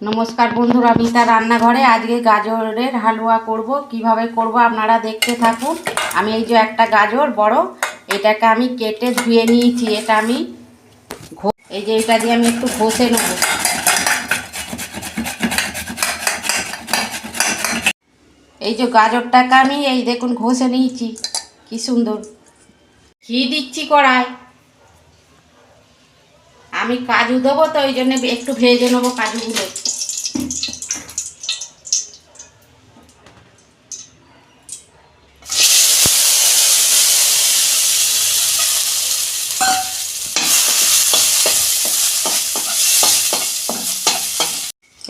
নমস্কার বন্ধুরা আমি তার রান্নাঘরে। আজকে গাজরের হালুয়া করব। কীভাবে করব আপনারা দেখতে থাকুন। আমি এই যে একটা গাজর বড়, এটাকে আমি কেটে ধুয়ে নিয়েছি। এটা আমি এই যে এটা দিয়ে আমি একটু ঘষে নেব। এই যে গাজরটাকে আমি, এই দেখুন, ঘষে নিয়েছি। কি সুন্দর। ঘি দিচ্ছি কড়ায়। আমি কাজু দেবো, তো ওই জন্য একটু ভেজে নেব কাজুগুলো।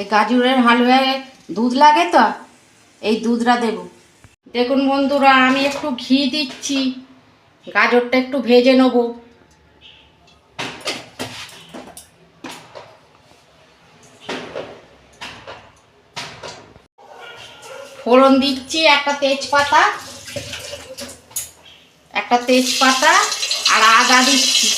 এই গাজরের হালুয়ায় দুধ লাগে তো, এই দুধটা দেব। দেখুন বন্ধুরা, আমি একটু ঘি দিচ্ছি, গাজরটা একটু ভেজে নেব। ফোড়ন দিচ্ছি একটা তেজপাতা একটা তেজপাতা আর আদা দিচ্ছি।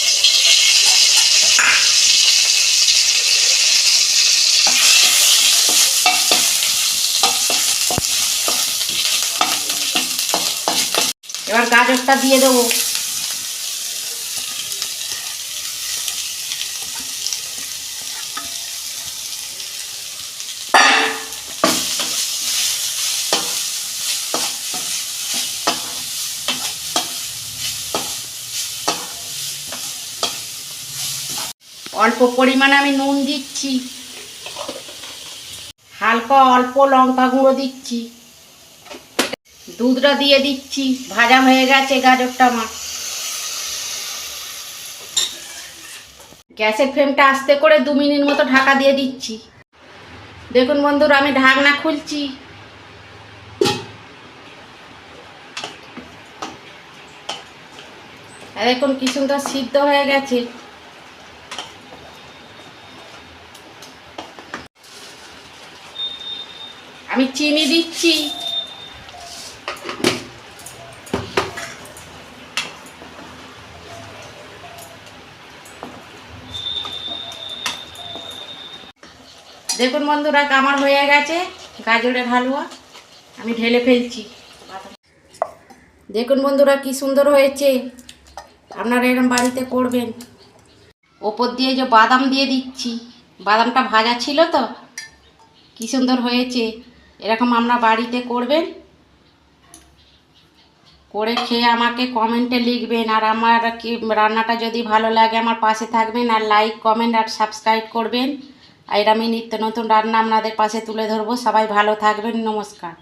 এবার গাজরটা দিয়ে দেবো। অল্প পরিমাণে আমি নুন দিচ্ছি। হালকা অল্প লঙ্কা গুঁড়ো দিচ্ছি। দুধটা দিয়ে দিচ্ছি। ভাজা হয়ে গেছে গাজরটা আমার গ্যাসের ফ্লেমটা আস্তে করে দু মিনিট মতো ঢাকা দিয়ে দিচ্ছি। দেখুন বন্ধুরা, আমি ঢাকনা খুলছি। দেখুন কি সুন্দর সিদ্ধ হয়ে গেছে। আমি চিনি দিচ্ছি। দেখুন বন্ধুরা আমার হয়ে গেছে, গাজরের হালুয়া। আমি ঢেলে ফেলছি। দেখুন বন্ধুরা, কি সুন্দর হয়েছে। আপনারা এরকম বাড়িতে করবেন। ওপর দিয়ে যে বাদাম দিয়ে দিচ্ছি, বাদামটা ভাজা ছিল তো, কি সুন্দর হয়েছে। এরকম আমরা বাড়িতে করবেন। করে খেয়ে আমাকে কমেন্টে লিখবেন, আর আমার কি রান্নাটা যদি ভালো লাগে, আমার পাশে থাকবেন, আর লাইক কমেন্ট আর সাবস্ক্রাইব করবেন। আর আমি নিত্য নতুন রান্না আপনাদের পাশে তুলে ধরবো। সবাই ভালো থাকবেন নমস্কার।